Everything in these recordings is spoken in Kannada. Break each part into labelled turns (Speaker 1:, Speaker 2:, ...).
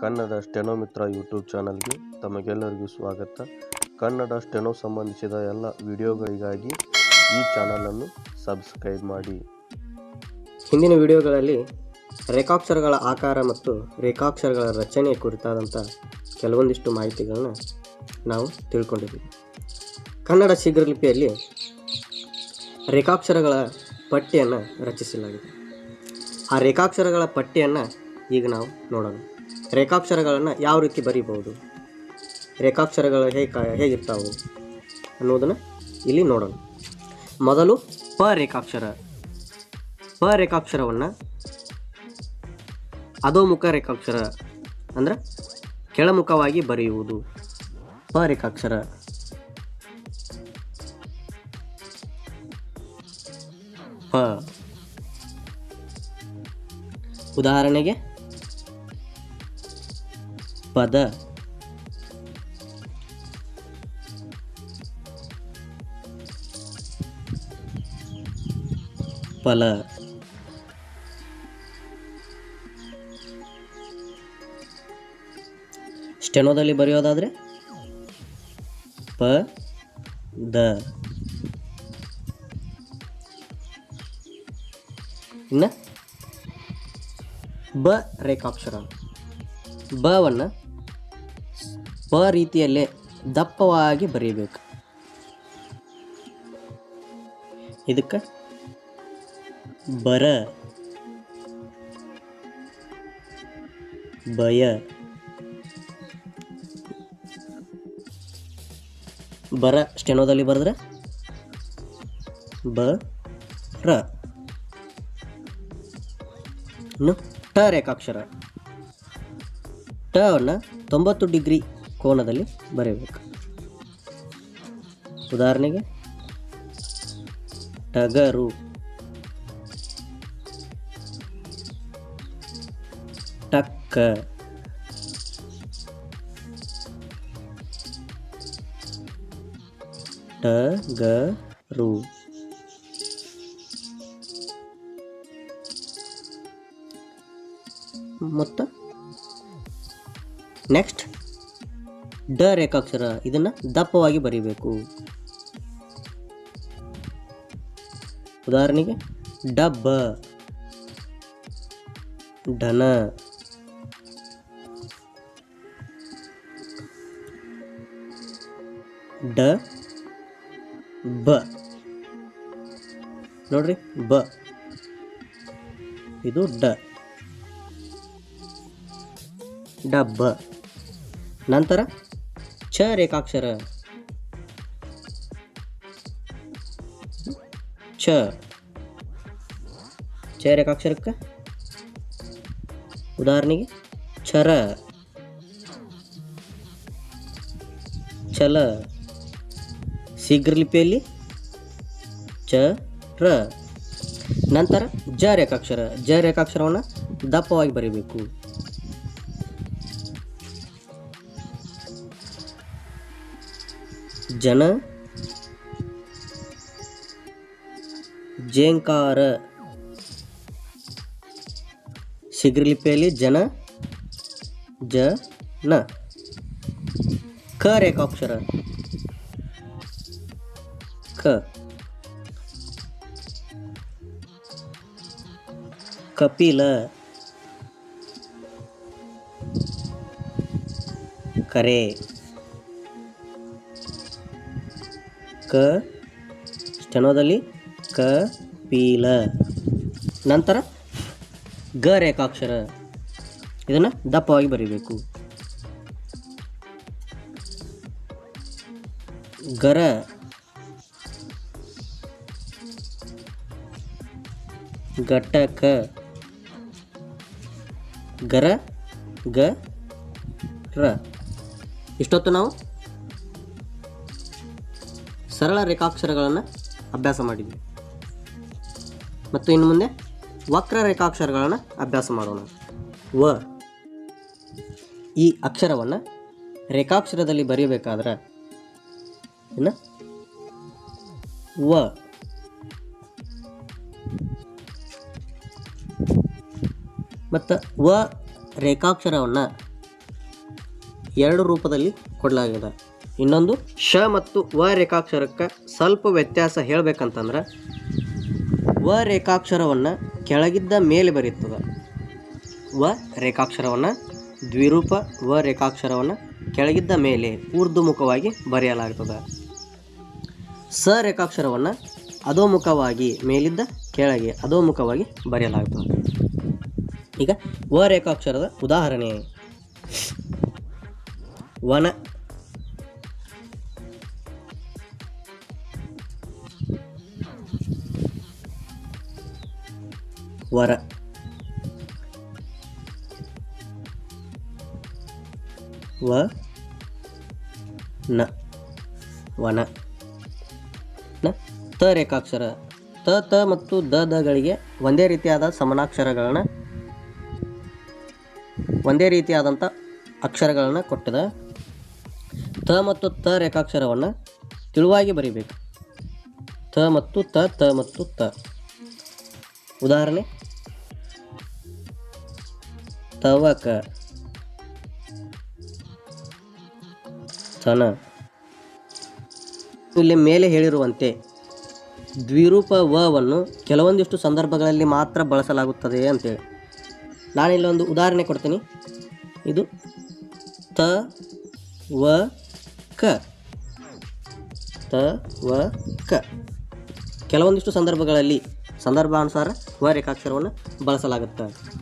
Speaker 1: ಕನ್ನಡ ಸ್ಟೆನೋ ಮಿತ್ರ ಯೂಟ್ಯೂಬ್ ಚಾನಲ್ಗೆ ತಮಗೆಲ್ಲರಿಗೂ ಸ್ವಾಗತ. ಕನ್ನಡ ಸ್ಟೆನೋ ಸಂಬಂಧಿಸಿದ ಎಲ್ಲ ವಿಡಿಯೋಗಳಿಗಾಗಿ ಈ ಚಾನಲನ್ನು ಸಬ್ಸ್ಕ್ರೈಬ್ ಮಾಡಿ.
Speaker 2: ಹಿಂದಿನ ವಿಡಿಯೋಗಳಲ್ಲಿ ರೇಖಾಕ್ಷರಗಳ ಆಕಾರ ಮತ್ತು ರೇಖಾಕ್ಷರಗಳ ರಚನೆ ಕುರಿತಾದಂಥ ಕೆಲವೊಂದಿಷ್ಟು ಮಾಹಿತಿಗಳನ್ನ ನಾವು ತಿಳ್ಕೊಂಡಿದ್ದೀವಿ. ಕನ್ನಡ ಶೀಘ್ರಲಿಪಿಯಲ್ಲಿ ರೇಖಾಕ್ಷರಗಳ ಪಟ್ಟಿಯನ್ನು ರಚಿಸಲಾಗಿದೆ. ಆ ರೇಖಾಕ್ಷರಗಳ ಪಟ್ಟಿಯನ್ನು ಈಗ ನಾವು ನೋಡೋಣ. ರೇಖಾಕ್ಷರಗಳನ್ನು ಯಾವ ರೀತಿ ಬರೀಬಹುದು? ರೇಖಾಕ್ಷರಗಳು ಹೇಗೆ ಹೇಗಿರ್ತಾವೆ ಅನ್ನೋದನ್ನು ಇಲ್ಲಿ ನೋಡೋಣ. ಮೊದಲು ಪ ರೇಖಾಕ್ಷರ ಪ ರೇಖಾಕ್ಷರವನ್ನು ಅಧೋಮುಖ ರೇಖಾಕ್ಷರ ಅಂದ್ರೆ ಕೆಳಮುಖವಾಗಿ ಬರೆಯುವುದು. ಪ ರೇಖಾಕ್ಷರ ಪ. ಉದಾಹರಣೆಗೆ ಪದ. ಫಲ ಸ್ಟೆನೋದಲ್ಲಿ ಬರೆಯೋದಾದ್ರೆ? ಪ ದ. ಇನ್ನು? ಬ ರೇಖಾಕ್ಷರ. ಬವನ್ನು ಪ ರೀತಿಯಲ್ಲೇ ದಪ್ಪವಾಗಿ ಬರೀಬೇಕು. ಇದಕ್ಕೆ ಬರ, ಭಯ, ಬರ ಸ್ಟೆನೋದಲ್ಲಿ ಬರೆದ್ರೆ ಬ, ರ. ಇನ್ನು ಟ ರೇಖಾಕ್ಷರ. ಟ ಅನ್ನು ತೊಂಬತ್ತು ಡಿಗ್ರಿ ಕೋನದಲ್ಲಿ ಬರೆಯಬೇಕು ಉದಾಹರಣೆಗೆ ಟಗರು. ಟಕ್ಕ. ಟಗರು. ಮತ್ತು? ನೆಕ್ಸ್ಟ್. ಡ ರೇಖಾಕ್ಷರ ಇದನ್ನು ದಪ್ಪವಾಗಿ ಬರೀಬೇಕು. ಉದಾಹರಣೆಗೆ ಡಬ್ಬ ಢನ. ಡ ಬ. ನೋಡ್ರಿ, ಬ. ಇದು ಡ. ಡಬ್ಬ ನಂತರ ಚ ರೇಖಾಕ್ಷರ? ಚ ಚ ರೇಖಾಕ್ಷರಕ್ಕೆ? ಉದಾಹರಣೆಗೆ ಚರ ಚಲ ಶೀಘ್ರಲಿಪಿಯಲ್ಲಿ ಚ ರ. ನಂತರ ಜ ರೇಖಾಕ್ಷರ. ಜ ರೇಖಾಕ್ಷರವನ್ನು ದಪ್ಪವಾಗಿ ಬರೀಬೇಕು. ಜನ ಜೇಂಕಾರ ಶೀಘ್ರಲಿಪಿಯಲ್ಲಿ ಜನ ಜ ನ ಕ ರೇಖಾಕ್ಷರ ಕ ಕಪಿಲ ಕರೆ ಕ ಸ್ಟೆನೋದಲ್ಲಿ ಕ, ಪೀಲ. ನಂತರ ಗ ರೇಖಾಕ್ಷರ. ಇದನ್ನು ದಪ್ಪವಾಗಿ ಬರೀಬೇಕು. ಗರ. ಘಟಕ. ಗರ, ಗ, ರ. ಇಷ್ಟೊತ್ತು ನಾವು ಸರಳ ರೇಖಾಕ್ಷರಗಳನ್ನು ಅಭ್ಯಾಸ ಮಾಡಿದ್ವಿ. ಮತ್ತು ಇನ್ನು ಮುಂದೆ ವಕ್ರ ರೇಖಾಕ್ಷರಗಳನ್ನು ಅಭ್ಯಾಸ ಮಾಡೋಣ. ವ. ಈ ಅಕ್ಷರವನ್ನು ರೇಖಾಕ್ಷರದಲ್ಲಿ ಬರೆಯಬೇಕಾದ್ರೆ ಇನ್ನು ವ. ಮತ್ತು ವ ರೇಖಾಕ್ಷರವನ್ನು ಎರಡು ರೂಪದಲ್ಲಿ ಕೊಡಲಾಗಿದೆ. ಇನ್ನೊಂದು ಶ ಮತ್ತು ವ ರೇಖಾಕ್ಷರಕ್ಕೆ ಸ್ವಲ್ಪ ವ್ಯತ್ಯಾಸ ಹೇಳಬೇಕಂತಂದ್ರೆ, ವ ರೇಖಾಕ್ಷರವನ್ನು ಕೆಳಗಿದ್ದ ಮೇಲೆ ಬರೆಯುತ್ತದೆ ವ ರೇಖಾಕ್ಷರವನ್ನು ದ್ವಿರೂಪ, ವ ರೇಖಾಕ್ಷರವನ್ನು ಕೆಳಗಿದ್ದ ಮೇಲೆ ಊರ್ಧ್ವಮುಖವಾಗಿ ಬರೆಯಲಾಗ್ತದೆ. ಸ ರೇಖಾಕ್ಷರವನ್ನು ಅಧೋಮುಖವಾಗಿ ಮೇಲಿದ್ದ ಕೆಳಗೆ ಅಧೋಮುಖವಾಗಿ ಬರೆಯಲಾಗುತ್ತದೆ ಈಗ ವ ರೇಖಾಕ್ಷರದ ಉದಾಹರಣೆ. ವನ ವರ. ವ, ನ, ವನ. ನ, ತ ರೇಖಾಕ್ಷರ. ತ ತ ಮತ್ತು ದ ದಗಳಿಗೆ ಒಂದೇ ರೀತಿಯಾದ ಸಮನಾಕ್ಷರಗಳನ್ನ, ಒಂದೇ ರೀತಿಯಾದಂಥ ಅಕ್ಷರಗಳನ್ನು ಕೊಟ್ಟಿದೆ. ತ ಮತ್ತು ತ ರೇಖಾಕ್ಷರವನ್ನು ತಿಳುವಾಗಿ ಬರೀಬೇಕು. ತ ಮತ್ತು ತ ತ ಮತ್ತು ತ. ಉದಾಹರಣೆ ತವಕ. ತನ. ಇಲ್ಲಿ ಮೇಲೆ ಹೇಳಿರುವಂತೆ ದ್ವಿರೂಪ ವವನ್ನು ಕೆಲವೊಂದಿಷ್ಟು ಸಂದರ್ಭಗಳಲ್ಲಿ ಮಾತ್ರ ಬಳಸಲಾಗುತ್ತದೆ ಅಂತೇಳಿ ನಾನಿಲ್ಲಿ ಒಂದು ಉದಾಹರಣೆ ಕೊಡ್ತೀನಿ. ಇದು ತ, ವ, ಕ. ತ, ವ, ಕ. ಕೆಲವೊಂದಿಷ್ಟು ಸಂದರ್ಭಗಳಲ್ಲಿ ಸಂದರ್ಭಾನುಸಾರ ವ ರೇಖಾಕ್ಷರವನ್ನು ಬಳಸಲಾಗುತ್ತೆ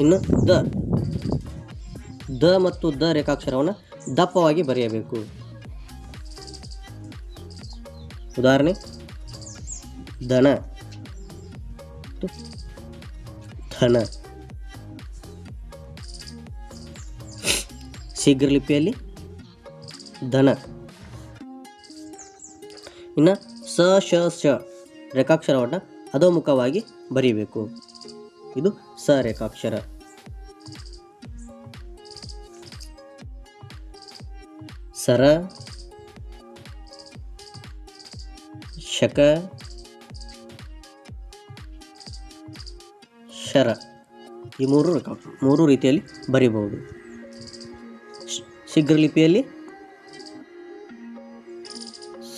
Speaker 2: ಇನ್ನು ದ. ದ ಮತ್ತು ದ ರೇಖಾಕ್ಷರವನ್ನು ದಪ್ಪವಾಗಿ ಬರೆಯಬೇಕು. ಉದಾಹರಣೆ ದನ ಧನ ಶೀಘ್ರ ಲಿಪಿಯಲ್ಲಿ ಧನ. ಇನ್ನು ಸ, ಶ ರೇಖಾಕ್ಷರವನ್ನು ಅಧೋಮುಖವಾಗಿ ಬರೀಬೇಕು ಇದು ಸ ರೇಖಾಕ್ಷರ ಸರ ಶಕ ಶರ. ಈ ಮೂರು ಮೂರು ರೀತಿಯಲ್ಲಿ ಬರೀಬಹುದು. ಶೀಘ್ರಲಿಪಿಯಲ್ಲಿ ಶೀಘ್ರ ಲಿಪಿಯಲ್ಲಿ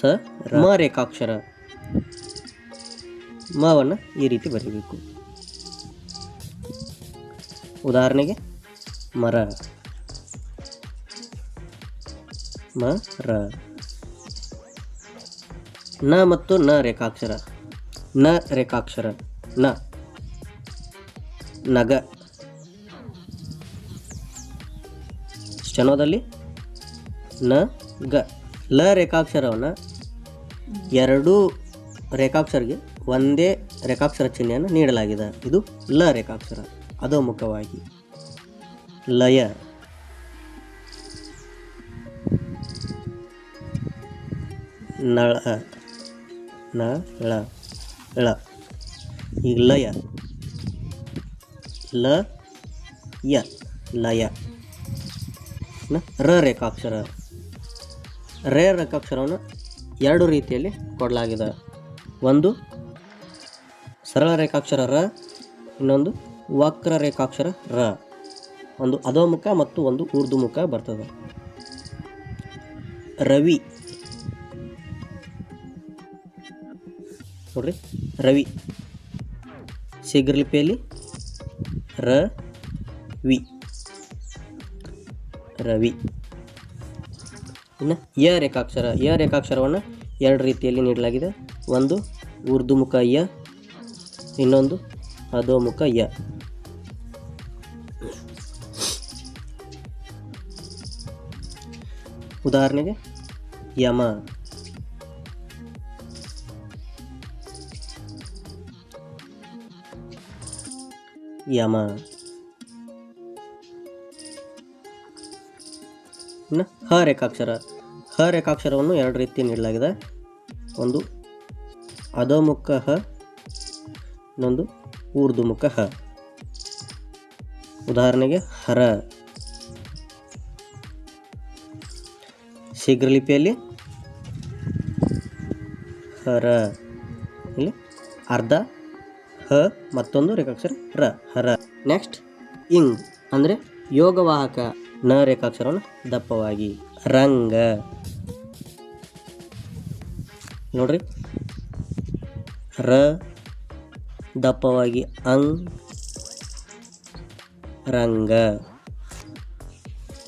Speaker 2: ಸ ರೇಖಾಕ್ಷರ. ಮಾವನ್ನು ಈ ರೀತಿ ಬರೀಬೇಕು. ಉದಾಹರಣೆಗೆ ಮರ. ಮರ. ನ ಮತ್ತು ನ ರೇಖಾಕ್ಷರ. ನ ರೇಖಾಕ್ಷರ. ನ. ನಗ. ಚನೋದಲ್ಲಿ ನ, ಗ. ಲ ರೇಖಾಕ್ಷರವನ್ನು ಎರಡೂ ರೇಖಾಕ್ಷರಿಗೆ ಒಂದೇ ರೇಖಾಕ್ಷರ ಚಿಹ್ನೆಯನ್ನು ನೀಡಲಾಗಿದೆ. ಇದು ಲ ರೇಖಾಕ್ಷರ. ಅಧೋಮುಖವಾಗಿ ಲಯ. ನಳ ನಳ ಳ ಈಗ ಲಯ. ಲ, ಯ, ಲಯ. ನ, ರ ರೇಖಾಕ್ಷರ. ರೇ ರೇಖಾಕ್ಷರವನ್ನು ಎರಡು ರೀತಿಯಲ್ಲಿ ಕೊಡಲಾಗಿದೆ. ಒಂದು ಸರಳ ರೇಖಾಕ್ಷರ ರ, ಇನ್ನೊಂದು ವಕ್ರ ರೇಖಾಕ್ಷರ ರ. ಒಂದು ಅಧೋಮುಖ ಮತ್ತು ಒಂದು ಊರ್ಧುಮುಖ ಬರ್ತದೆ. ರವಿ. ನೋಡ್ರಿ, ರವಿ. ಶೀಘ್ರಲಿಪಿಯಲ್ಲಿ ರ, ವಿ. ರವಿ. ಇನ್ನು ಯ ರೇಖಾಕ್ಷರ, ಯ ರೇಖಾಕ್ಷರವನ್ನು ಎರಡು ರೀತಿಯಲ್ಲಿ ನೀಡಲಾಗಿದೆ. ಒಂದು ಊರ್ಧುಮುಖ ಯ, ಇನ್ನೊಂದು ಅಧೋಮುಖ ಯ. ಉದಾಹರಣೆಗೆ ಯಮ. ಯಮ. ಇನ್ನು ಹ ರೇಖಾಕ್ಷರ. ಹ ರೇಖಾಕ್ಷರವನ್ನು ಎರಡು ರೀತಿ ನೀಡಲಾಗಿದೆ. ಒಂದು ಅಧೋಮುಖ ಹ, ಇನ್ನೊಂದು ಊರ್ದುಮುಖ ಹ. ಉದಾಹರಣೆಗೆ ಹರ. ಶೀಘ್ರ ಲಿಪಿಯಲ್ಲಿ? ಹರ ಇಲ್ಲಿ. ಅರ್ಧ, ಹ, ಮತ್ತೊಂದು ರೇಖಾಕ್ಷರ, ರ. ಹರ ನೆಕ್ಸ್ಟ್ ಇಂಗ್, ಅಂದರೆ ಯೋಗವಾಹಕ. ನ ರೇಖಾಕ್ಷರವನ್ನು ದಪ್ಪವಾಗಿ. ರಂಗ. ನೋಡ್ರಿ. ರ, ದಪ್ಪವಾಗಿ ಅಂಗ್. ರಂಗ.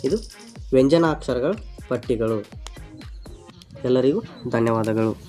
Speaker 2: ಇದು ವ್ಯಂಜನಾಕ್ಷರಗಳ. ಪಟ್ಟಿಗಳು. ಎಲ್ಲರಿಗೂ ಧನ್ಯವಾದಗಳು.